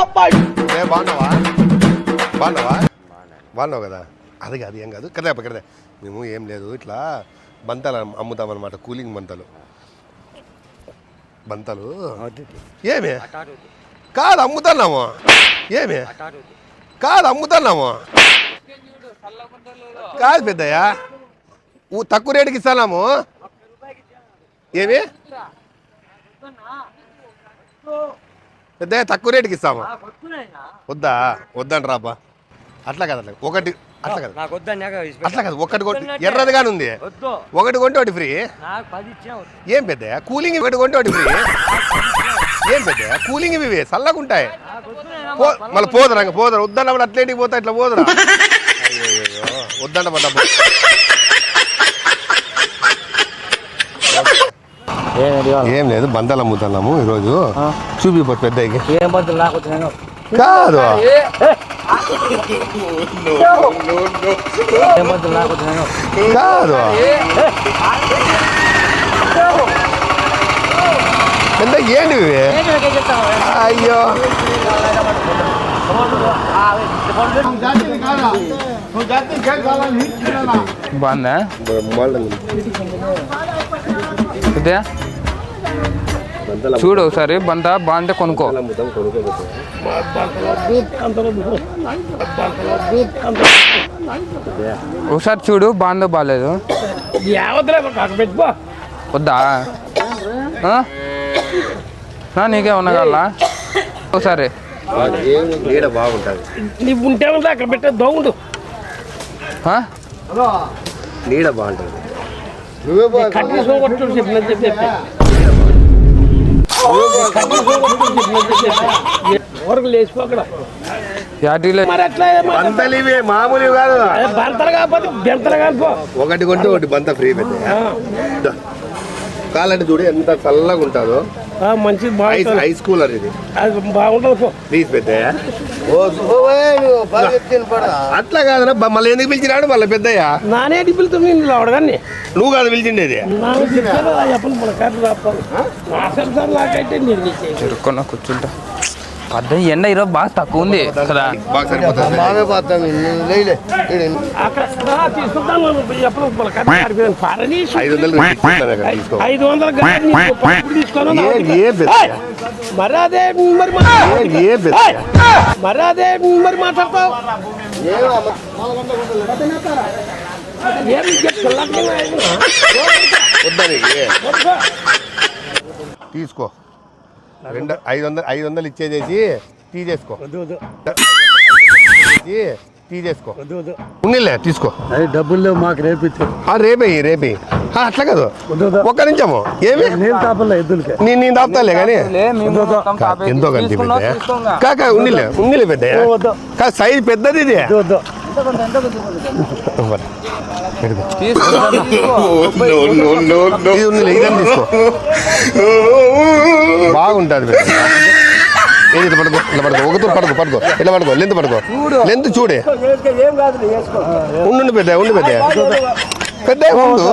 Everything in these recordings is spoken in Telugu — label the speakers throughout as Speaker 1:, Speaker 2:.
Speaker 1: ఏ బాగున్నావా? బాగున్నావా? బాగున్నావు కదా? అది కాదు ఏం కాదు. కదా కదా మేము ఏం లేదు ఇట్లా బంతాలు అమ్ముతామన్నమాట కూలింగ్ బంతలు. బంతలు? ఏమి? కాదు అమ్ముతున్నాము. ఏమి? కాదు అమ్ముతున్నాము. కాదు పెద్దయ్యా. తక్కువ రేటుకి ఇస్తాము ఏమి? పెద్దయ్య తక్కువ రేటుకి ఇస్తాము వద్దా వద్దండి రాపా అట్లా కదా అట్లా ఒకటి అట్లా కదా.
Speaker 2: నాకు
Speaker 1: అట్లా కదా ఒకటి కొంటే ఎర్రదిగానే ఉంది
Speaker 2: వద్దు.
Speaker 1: ఒకటి కొంటే ఒకటి ఫ్రీ. ఏం పెద్ద? కూలింగ్ ఒకటి కొంటే ఒకటి ఫ్రీ. ఏం పెద్ద? కూలింగ్ ఇవి పో మళ్ళీ పోదురా ఇంకా పోదురా. వద్దన్నప్పుడు అట్లేటికి పోతా ఇట్లా పోదురా. అయ్యో వద్దంట ఏం లేదు బంధాలు అమ్ముతున్నాము ఈరోజు.
Speaker 2: వద్దు నేను
Speaker 1: కాదు. కాదు. పెద్ద ఏంటి అయ్యో.
Speaker 3: బాగుందా? చూడు ఒకసారి బంత బాగుంటే కొనుక్కో. ఒకసారి చూడు బాగుందో బాగాలేదు వద్దా? ఆ? ఆ, నీకే ఉన్నా కావాలా ఒకసారి.
Speaker 1: నీడ బాగుంటుంది.
Speaker 4: నీవు ఉంటే అక్కడ పెట్టే దోగుండు?
Speaker 1: నీడ బాగుంటుంది. నువ్వే
Speaker 4: కట్టి తీసుకొని చెప్పిన చెప్పి. ఊరకు లేచిపో అక్కడ.
Speaker 3: యాటిలో.
Speaker 4: మరి అట్లా మరి
Speaker 1: బంతలు ఇవి మామూలు కాదు.
Speaker 4: అదే బంతలు కాకపోతే బెంతలు కానిపో
Speaker 1: ఒకటి కొంటే ఒకటి బంత ఫ్రీ పెద్ద కాలంటే చూడు ఎంత చల్లగా ఉంటుందో.
Speaker 4: మంచిది బాగుంటుంది
Speaker 1: ఐస్ కూలర్ ఇది
Speaker 4: అది. బాగుంటుంది
Speaker 1: ప్లీజ్ పెద్దయ్య. అట్లా కాదరా మళ్ళీ ఎందుకు పిలిచినాడు మళ్ళీ పెద్దయ్య?
Speaker 4: నానే డిపిల్తో నేను అవడగాన్ని
Speaker 1: నువ్వు కాదు పిలిచిండేది
Speaker 4: నాకు చెప్పారు చెప్పండి మన కట్టు రాస్తాను. అసలు సార్ నాకైతే నేను
Speaker 3: కూర్చుంటా. పెద్ద ఎండ ఈరోజు బాగా తక్కువ ఉంది. కదా?
Speaker 1: ఐదు వందలు
Speaker 4: మరి అదే మరి మరి అదే మరి మాట్లాడతావు?
Speaker 1: తీసుకో. రెండు ఐదు వందలు ఐదు వందలు ఇచ్చేసేసి తీసేసుకో. ఇచ్చి తీసేసుకో ఉన్నిలే తీసుకో.
Speaker 4: డబ్బులు మాకు
Speaker 1: రేపే రేపే ఆ, అట్లా కాదు. ఒక్క నిమిషము. ఏమి?
Speaker 4: నేను తాపలే ఎద్దులకే.
Speaker 1: నేను నేను దాపుతాలే కానీ ఎంతో
Speaker 3: తీసుకోంగా.
Speaker 1: కాక ఉన్నిలే ఉన్నిలే. కా సైజ్ పెద్దది ఇది. బాగుంటుంది ఏది ఇట్లా పడుకో? ఇట్లా పడుకో. ఒక తూరు పడుకో పడుకో. ఇట్లా పడుకో. లెంత్ పడుకో. లెంత్ చూడే.
Speaker 4: ఏం కాదు వేసుకో
Speaker 1: ఉండు పెద్ద ఉండు పెద్ద పెద్ద ఉండు?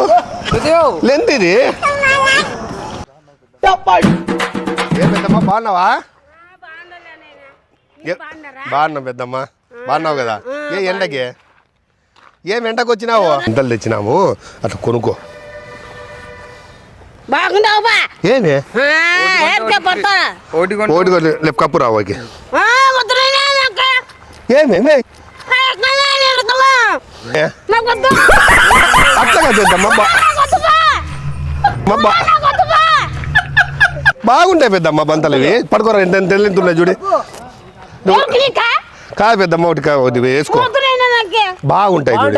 Speaker 1: లెంత్ ఇది. ఏ పెద్దమ్మ బాగున్నావా? బాగున్నా పెద్దమ్మ. బాగున్నావు కదా? ఏ ఎండకి? ఏం ఎండకు వచ్చినావు? ఎంతలు తెచ్చినాము. అట్లా కొనుక్కో.
Speaker 5: బాగుండవుబా
Speaker 1: ఏమి?
Speaker 5: ఏం చెప్పొద్దా
Speaker 3: ఒకటి కొంటే
Speaker 1: ఓడి కొద్ది లేపు కప్పు రావు ఏమి? ఏమి? బా- బా- బాగుంటాయి పెద్దమ్మ బంతలు ఇవి. పడుకోరా ఎంత ఎంత చూడు. కాదు పెద్దమ్మ ఒకటి వేసుకో. బాగుంటాయి చూడు.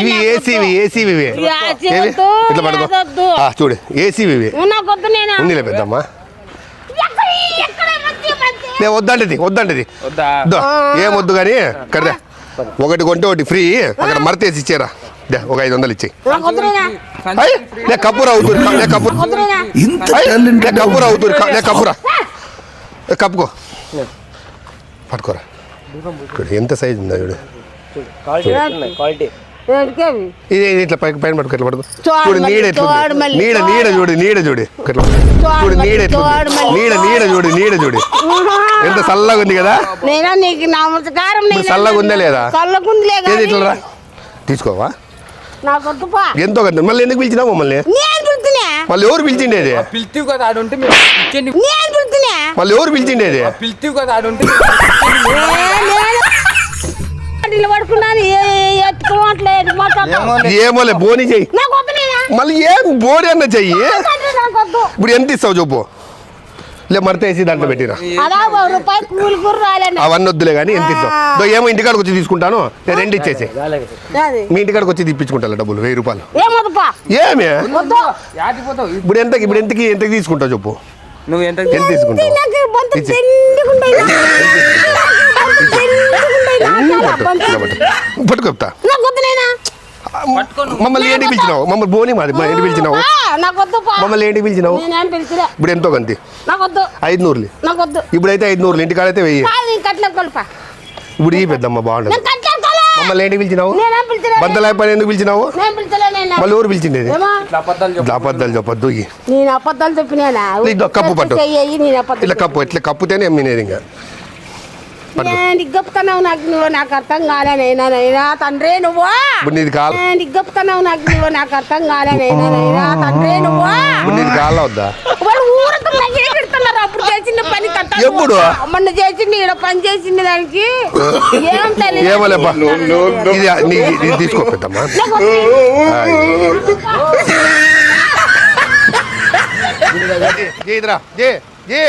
Speaker 1: ఇవి ఏసీవి ఏసీవి ఇట్లా పడుకో. చూడు ఏసీవి ఉందిలే పెద్దమ్మ. నేను వద్దంటది వద్దంటది. ఏం వద్దు కానీ కర్రా ఒకటి కొంటే ఒకటి ఫ్రీ. అక్కడ మరతేసి ఇచ్చారా. దే, ఒక ఐదు వందలు లే కప్పురా అవుతుంది లే కప్పురా అవుతుంది లే కప్పురా లే కప్పుకో. పట్టుకోరా. ఎంత సైజు ఉందా చూడు
Speaker 2: క్వాలిటీ
Speaker 1: ఇది ఇట్లా పైకి పైన పట్టుకో
Speaker 5: చూడు మళ్ళీ,
Speaker 1: నీడ ఎట్లా నీడ నీడ
Speaker 5: చూడు.
Speaker 1: నీడ చూడు నీడ ఎట్లా. నీడ నీడ చూడు నీడ చూడు. ఎంత చల్లగా ఉంది కదా? చల్లగా ఉందా లేదా? ఏది ఇట్లా తీసుకోవా? ఎంతో కదా మళ్ళీ ఎందుకు పిలిచినావు మమ్మల్ని? మళ్ళీ ఎవరు పిలిచిండేది
Speaker 3: పిలిచివు కదా ఆడుంటే
Speaker 1: మళ్ళీ ఎవరు పిలిచిండేది
Speaker 3: పిలిచివు కదా ఆడుంటే
Speaker 5: ఇల్లు పడుకున్నాను ఎత్తుకోవట్లేదు
Speaker 1: ఏమోలే బోని చెయ్యి. మళ్ళీ ఏం బోని అన్న చెయ్యి? ఇప్పుడు ఎంత ఇస్తావు చెప్పు లే మరతేసి దాంట్లో పెట్టిరా.
Speaker 5: అలా ఒక రూపాయి కూలి కూర రాలేను?
Speaker 1: అవన్నీ వద్దులే కానీ ఎంత ఇస్తావు? దో ఏమో ఇంటికాడికి వచ్చి తీసుకుంటాను. నేను రెండు ఇచ్చేసి. మీ ఇంటికాడికి వచ్చి తెప్పించుకుంటా డబ్బులు వెయ్యి రూపాయలు. ఏమి? ఇప్పుడు ఎంతకి ఇప్పుడు ఎంతకి ఎంతకి తీసుకుంటావు చెప్పు
Speaker 3: నువ్వు ఎంత
Speaker 1: ఎంత తీసుకుంటావు?
Speaker 5: నేనా
Speaker 1: మమ్మల్ని ఏంటి పిలిచినావు? మమ్మల్ని బోని మాది ఏంటి పిలిచినావు? మమ్మల్ని ఏంటి పిలిచినావు? ఇప్పుడు ఎంతో
Speaker 5: వద్దు.
Speaker 1: ఐదు నూరులు ఇప్పుడైతే ఐదు నూరులు ఇంటికాడైతే వెయ్యి.
Speaker 5: కాదు నేను కట్ల కొలుపా
Speaker 1: ఇప్పుడు ఈ పెద్దమ్మ బాగుండదు.
Speaker 5: నేను కట్ల కొల
Speaker 1: మమ్మల్ని ఏంటి పిలిచినావు?
Speaker 5: నేనేం పిలిచిలే.
Speaker 1: బందలాయపని ఎందుకు పిలిచినావు? మళ్ళీ
Speaker 5: ఏమా?
Speaker 3: ఇట్లా అబద్ధాలు
Speaker 1: చెప్పొద్దు.
Speaker 5: నేను అబద్ధాలు చెప్పినానా
Speaker 1: ఇదో కప్పు పట్టు. ఇట్లా కప్పు ఇట్లా కప్పుతేనే అమ్మినేది ఇంకా?
Speaker 5: నేను గొప్పతనం నాకు నువ్వు నాకు అర్థం కాలేనైనా నైనా తండ్రి నువ్వు
Speaker 1: ఇప్పుడు నీది కాల
Speaker 5: నేను నాకు నువ్వు నాకు అర్థం కాలేనైనా నైనా తండ్రి నువ్వు
Speaker 1: ఇప్పుడు నీది కాల
Speaker 5: వాళ్ళు ఊరంతా పెడుతున్నారు అప్పుడు చేసిన పని కట్ట
Speaker 1: ఎప్పుడు?
Speaker 5: మొన్న చేసింది ఇక్కడ పని చేసింది దానికి ఏం తెలియదు
Speaker 1: ఏమోలేపా ఇది నీ ఇది తీసుకో పెద్దమ్మా జే ఇదరా జే జే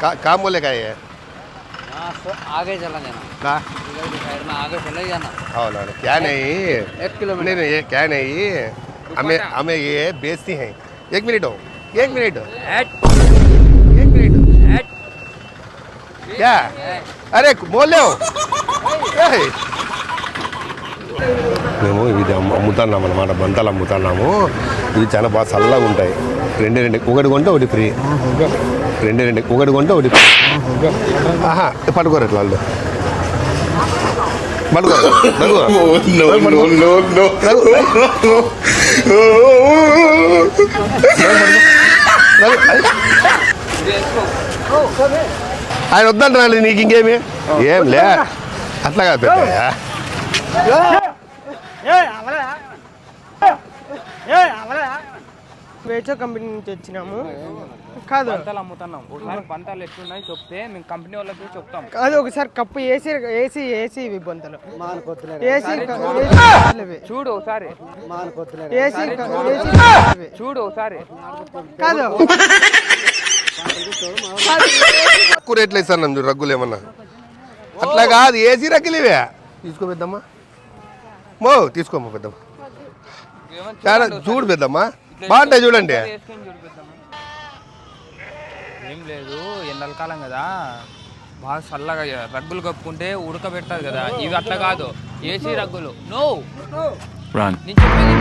Speaker 1: का काम बोले का ये
Speaker 2: आगे चला जाना
Speaker 1: का
Speaker 2: साइड में आगे चले जाना
Speaker 1: हाँ ना ना, क्या नहीं
Speaker 2: एक किलोमीटर
Speaker 1: नहीं नहीं ये क्या नहीं हमें हमें ये बेचती हैं एक मिनट हो एक मिनट एक मिनट क्या अरे बोल रहे हो ఏయ్. మేము ఇది అమ్ము- అమ్ముతున్నాం అనమాట బంతాలు అమ్ముతున్నాము ఇవి చాలా బాగా చల్లగా ఉంటాయి రెండు రెండు ఒకటి కొంటే ఒకటి ఫ్రీ రెండు రెండు. ఒకటి కొంటే ఒకటి. ఆహా పట్టుకోరు ఇట్లా వాళ్ళు. పట్టుకోరు. ఆయన వద్దంటున్నాడు నీకు ఇంకేమి? ఏం లే. అట్లా కాదు
Speaker 6: వేచో కంపెనీ నుంచి వచ్చినాము. కాదు.
Speaker 3: అమ్ముతున్నాం. ఒకసారి బంతాలు ఎట్లున్నాయి చెప్తే మేము కంపెనీ వాళ్ళకి చెప్తాం.
Speaker 6: కాదు ఒకసారి కప్పు ఏసీ ఏసీ ఏసీ ఇవి బొంతలు ఏసీ
Speaker 3: చూడు. ఒకసారి.
Speaker 6: ఏసీ
Speaker 3: చూడు. ఒకసారి.
Speaker 6: కాదు.
Speaker 1: తక్కువ రేట్లు చూడు రగ్గులు ఏమన్నా. అట్లా కాదు ఏసీ రగ్గులు ఇవే. తీసుకో పెద్దమ్మా. మో తీసుకోమ్మా పెద్దమ్మ. చాలా చూడు పెద్దమ్మా. బాగుంటాయి చూడండి.
Speaker 3: ఏం లేదు ఎండలకాలం కదా. బాగా చల్లగా రగ్గులు కప్పుకుంటే ఉడకబెడతారు కదా. ఇవి అట్లా కాదు. ఏసీ రగ్గులు. నో నేను చెప్పేది.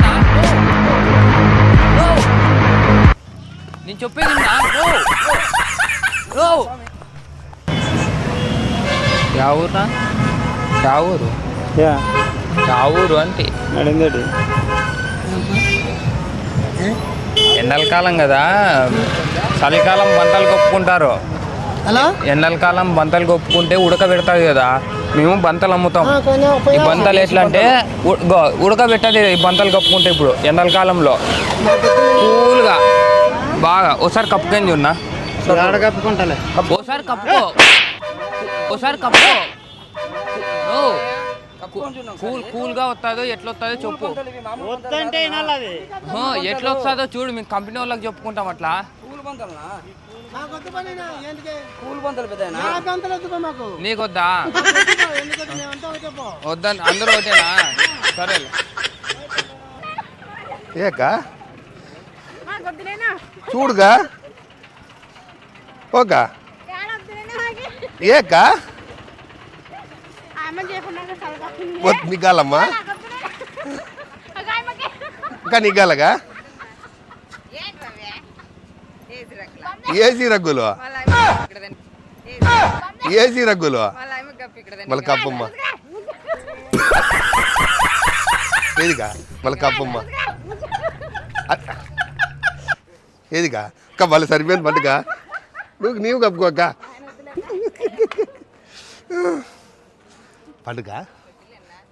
Speaker 3: నేను చెప్పేది ఊరా యా ఊరు? యా. ఊరు అంటే? ఎండలకాలం కదా. చలికాలం బంతలు కొప్పుకుంటారు. ఎండలకాలం బంతలు కొప్పుకుంటే ఉడకబెడతారు కదా మేము బంతలు అమ్ముతాం. ఈ బంతలు ఎట్లా అంటే ఉడకబెట్టది ఈ బంతలు కప్పుకుంటే ఇప్పుడు ఎండలకాలంలో. కూల్గా బాగా ఒకసారి కప్పుకొని చూడన్నా
Speaker 6: కప్పుకుంటాలే?
Speaker 3: ఓసారి కప్పుకో. ఓసారి కప్పుకో. ఓ కూల్ కూల్గా వస్తుందో ఎట్లా వస్తుందో చెప్పు ఎట్లా వస్తుందో చూడు మేము కంపెనీ వాళ్ళకి చెప్పుకుంటాం అట్లా. నీకొద్దా? వద్దని అందరూ ఒకటేనా? సరే.
Speaker 1: ఏకా చూడుగా. ఓకా ఏకా వద్దు నిగ్గాలమ్మా ఇంకా నిగ్గాలగా ఏసీ రగ్గులు. ఏసీ రగ్గులు. మళ్ళీ కప్పమ్మ ఏదిగా? మళ్ళీ కప్పమ్మ ఏదిగా? అక్క మళ్ళీ సరిపోయింది పండుగ. నువ్వు నీవు కప్పుకో అక్క. పండుగ?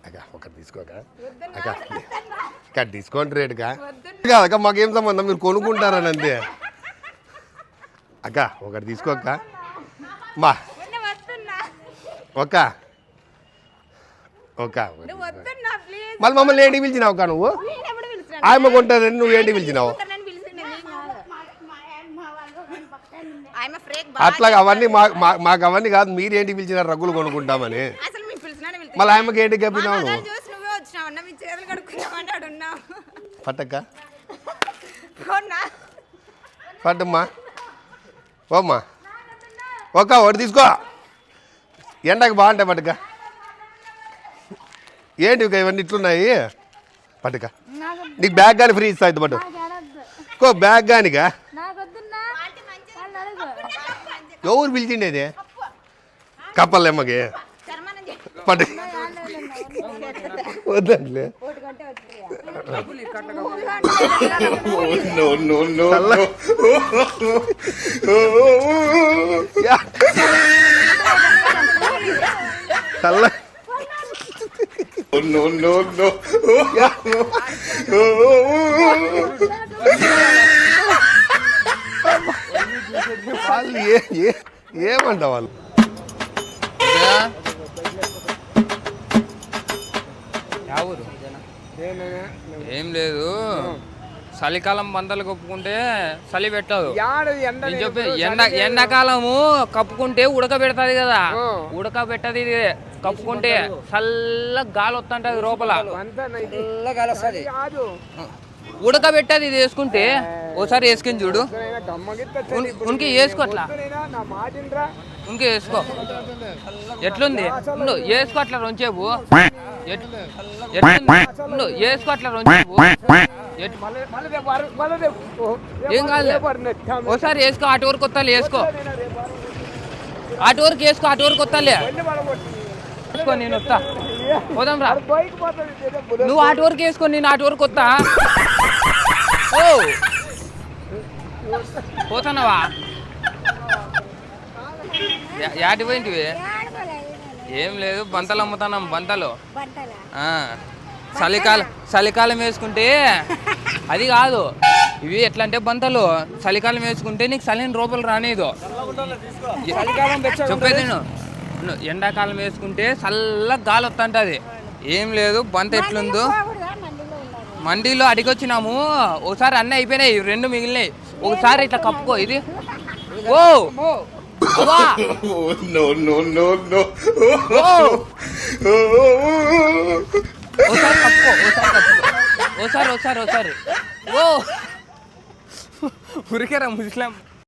Speaker 1: అక్క ఒకటి తీసుకోక అక్క. అక్క డిస్కౌంట్ రేటుగా. కాదక్క మాకేం సంబంధం? మీరు కొనుక్కుంటారని అంతే. అక్క ఒకటి తీసుకోక్క మా.
Speaker 5: వస్తున్నా.
Speaker 1: ఒక్క ఒక్క మళ్ళీ మమ్మల్ని ఏంటి పిలిచినావు అక్క నువ్వు? ఆయమ్మ కొంటారని నువ్వు ఏంటి పిలిచినావు? అట్లా అవన్నీ మా మా- మాకు అవన్నీ కాదు మీరేంటి పిలిచినారు రగ్గులు కొనుక్కుంటామని. మళ్ళీ ఆయమ్మకి ఏంటి కప్పినావు
Speaker 5: మీ
Speaker 1: పట్టక్క.
Speaker 5: కొన్నా.
Speaker 1: పట్టమ్మా. ఓమ్మా ఒక్క ఒకటి తీసుకో. ఎండకు బాగుంటాయి పట్టుక. ఏంటి ఇక ఇవన్నీ ఇట్లున్నాయి? పట్టుక. నీకు బ్యాగ్ కానీ ఫ్రీ ఇస్తా ఇది పట్టు. కో బ్యాగ్ కానిగా ఎవరు పిలిచిండేది? కప్పలేమ్మకి పట్టు. వద్దండి చల్ల వాళ్ళు ఏ ఏ ఏమంట వాళ్ళు?
Speaker 3: యా ఊరు ఏం లేదు. చలికాలం బందలు కప్పుకుంటే చలి పెట్టదు. చెప్పి ఎండ ఎండాకాలము కప్పుకుంటే ఉడకబెడతది కదా. ఉడకబెట్టది కప్పుకుంటే చల్ల గాలి వస్తుంటది లోపల. ఉడకబెట్టది ఇది వేసుకుంటే. ఓసారి వేసుకుని చూడు. ఉన్- ఉనికి వేసుకో అట్లా. ఉనికి వేసుకో. ఎట్లుంది? వేసుకో అట్లా రొంచేపు. ఏం కాదు ఓసారి వేసుకో అటు వరకు కొత్తాలి వేసుకో. అటు వరకు వేసుకో అటు వరకు కొత్తాలి వేసుకో నేను వస్తా పోదాం రా. నువ్వు అటు వరకు వేసుకో నేను అటు వరకు వస్తా ఓ. పోతున్నావా? యా- యాటి పోయింటివి? ఏం లేదు బంతలు అమ్ముతున్నాం బంతలు. ఆ, చలికాలం చలికాలం వేసుకుంటే అది కాదు. ఇవి ఎట్లా అంటే బంతలు. చలికాలం వేసుకుంటే నీకు చలిని రూపాయలు రానేదు. చెప్పేది ఎండాకాలం వేసుకుంటే చల్ల గాలి వస్తుంటది ఏం లేదు బంత ఎట్లుందో. మండీలో అడిగొచ్చినాము. ఒకసారి అన్నీ అయిపోయినాయి రెండు మిగిలినాయి. ఒకసారి ఇట్లా కప్పుకో ఇది. ఓ! అవ్వా. ఓ. ఒకసారి కప్పుకో ఒకసారి కప్పుకో ఒకసారి ఒకసారి ఒకసారి ఓ ఉరికేరా ముస్లిం